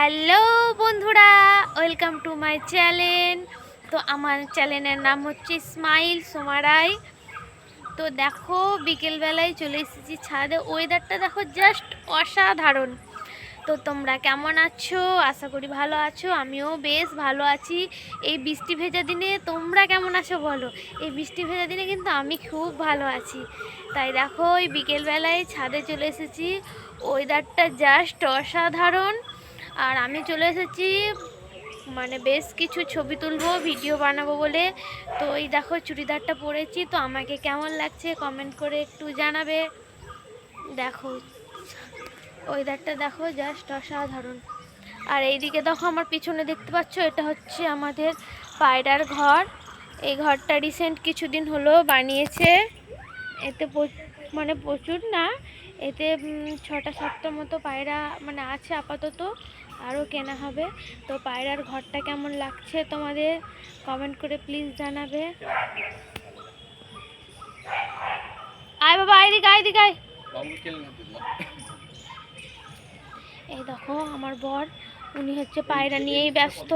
Hello বন্ধুরা, welcome to my channel. তো আমার চ্যানেলের নাম হচ্ছে স্মাইল সোমারাই তো দেখো, বিকেলবেলায় চলে এসেছি ছাদে। ওয়েদারটা দেখো জাস্ট অসাধারণ। তো তোমরা কেমন আছো? আশা করি ভালো আছো। আমিও বেশ ভালো আছি। এই বৃষ্টি ভেজা দিনে তোমরা কেমন আছো বলো? এই বৃষ্টি ভেজা দিনে কিন্তু আমি খুব ভালো আছি। তাই দেখো, ওই বিকেলবেলায় ছাদে চলে এসেছি। ওয়েদারটা জাস্ট অসাধারণ। আর আমি চলে এসেছি মানে বেশ কিছু ছবি তুলবো, ভিডিও বানাবো বলে। তো এই দেখো চুড়িদারটা পরেছি, তো আমাকে কেমন লাগছে কমেন্ট করে একটু জানাবে। দেখো, ওয়েদারটা দেখো জাস্ট অসাধারণ। আর এইদিকে দেখো আমার পিছনে দেখতে পাচ্ছ, এটা হচ্ছে আমাদের পায়রার ঘর। এই ঘরটা রিসেন্ট কিছুদিন হলো বানিয়েছে। এতে মানে প্রচুর না এতে ছটা সাতটা মতো পায়রা মানে আছে আপাতত আরও কেনা হবে। তো পায়রার ঘরটা কেমন লাগছে তোমাদের কমেন্ট করে প্লিজ জানাবে। আয় বাবা আয় দিকে আয় দিকে আয়। এই দেখো আমার বর উনি হচ্ছে পায়রা নিয়েই ব্যস্ত।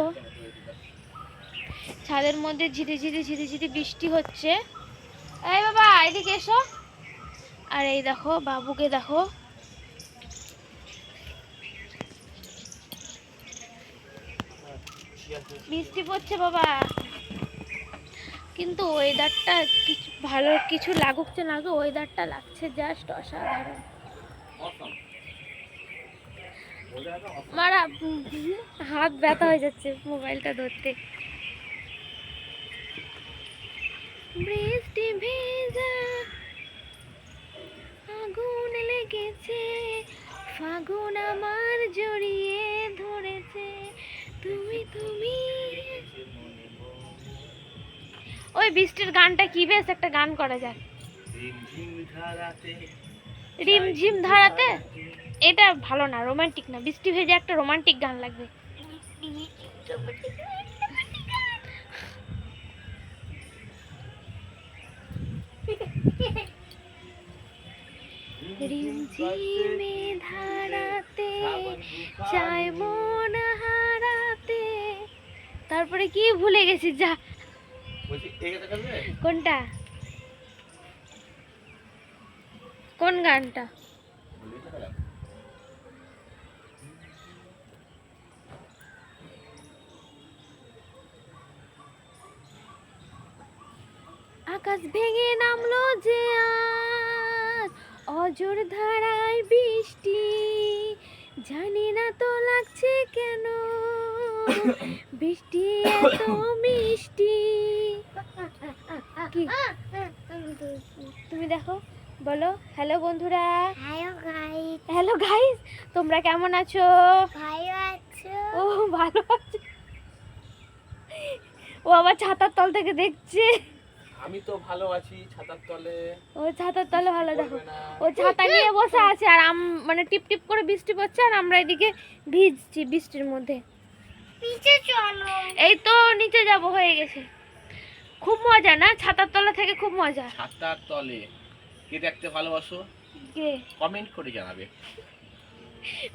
ছাদের মধ্যে ঝিরি ঝিরি ঝিরি ঝিরি বৃষ্টি হচ্ছে। এই বাবা এদিকে এসো। আর এই দেখো, বাবুকে দেখো। বৃষ্টি পড়ছে বাবা। কিন্তু ওয়েদারটা কিছু ভালো কিছু লাগুক যে না ওয়েদারটা লাগছে জাস্ট অসাধারণ। মারা, হাত ব্যথা হয়ে যাচ্ছে মোবাইলটা ধরতে। বৃষ্টি ভেজা লেগেছে, ফাগুন আমার জড়িয়ে ধরেছে। তুমি তুমি। ওই বৃষ্টির গানটা কি বেশ একটা গান করা যাক। রিমঝিম ধারাতে? এটা ভালো না, রোমান্টিক না। বৃষ্টি ভেজে একটা রোমান্টিক গান লাগবে। রিমঝিমে ধারাতে চাই মন হারাতে। তারপরে কি ভুলে গেছি যা। কোনটা? কোন গানটা? আকাশ ভেঙে নামলো যে আজ অজর ধারায় বৃষ্টি। জানি না তো লাগছে কেন? বৃষ্টি এত মিষ্টি। কি? তুমি দেখো বলো হ্যালো বন্ধুরা। হ্যালো গাইস হ্যালো গাইস তোমরা কেমন আছো? ভালো আছো? ও ভালো আছে। ও আবার ছাতার তল থেকে দেখছে। আমি তো ভালো আছি ছাতার তলে। ও ছাতার তলে ভালো দেখো। ও ছাতা নিয়ে বসে আছে আর আম মানে টিপ টিপ করে বৃষ্টি পড়ছে আর আমরা এদিকে ভিজছি বৃষ্টির মধ্যে। নিচে চলো। এই তো নিচে যাব হয়ে গেছে। খুব মজা না? ছাতার তলা থেকে খুব মজা। ছাতার তলে। কে দেখতে ভালোবাসো? কে? কমেন্ট করে জানাবে।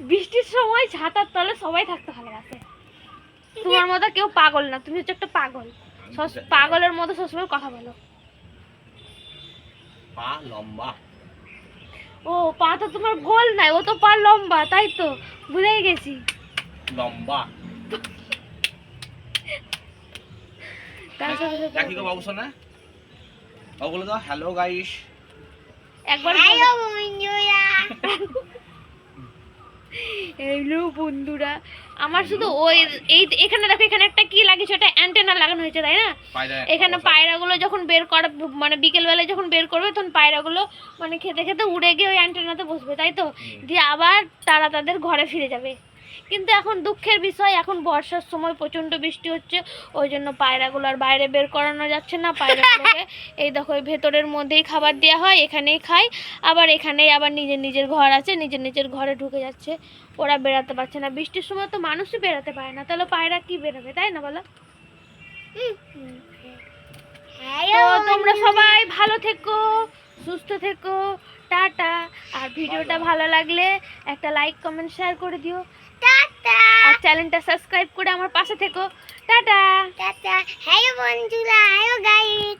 বৃষ্টির সময় ছাতার তলে সবাই থাকতে ভালোবাসে। তোমার মতো কেউ পাগল না তুমি হচ্ছে একটা পাগল। পাগলের মতো সবসময় কথা বলো। পা লম্বা। ও পা তো তোমার গোল নাই ও তো পা লম্বা তাই তো ভুলেই গেছি। লম্বা। তার সাথে সাথে দেখি গো বাবু শোনা। বাবু বলে দাও হ্যালো গাইস একবার হ্যালো বন্ধুরা। হ্যালো বন্ধুরা। আমার শুধু ওই এই এখানে দেখো এখানে একটা কি লাগিয়েছে? ওটা অ্যান্টেনা হয়েছে তাই না? পায়রা এখানে পায়রাগুলো যখন বের করা মানে বিকেলবেলায় যখন বের করবে তখন পায়রাগুলো মানে খেতে খেতে উড়ে গিয়ে ওই অ্যান্টেনাতে বসবে তাই তো? দিয়ে আবার তারা তাদের ঘরে ফিরে যাবে। কিন্তু এখন দুঃখের বিষয় এখন বর্ষার সময় প্রচণ্ড বৃষ্টি হচ্ছে ওই জন্য পায়রাগুলো আর বাইরে বের করানো যাচ্ছে না। পায়রাগুলোকে এই দেখো এই ভেতরের মধ্যেই খাবার দেওয়া হয় এখানেই খায় আবার এখানেই আবার নিজের নিজের ঘর আছে নিজের নিজের ঘরে ঢুকে যাচ্ছে। ওরা বেরাতে পারছে না। বৃষ্টির সময় তো মানুষই বেরাতে পারে না। তাহলে পায়রা কি বেরোবে তাই না বলো? তো তোমরা সবাই ভালো থেকো সুস্থ থেকো টাটা। আর ভিডিওটা ভালো। লাগলে একটা লাইক কমেন্ট শেয়ার করে দিও। টাটা। আর চ্যানেলটা সাবস্ক্রাইব করে আমার পাশে থেকো। টাটা। টাটা। হ্যালো বন্ধুরা। Hello guide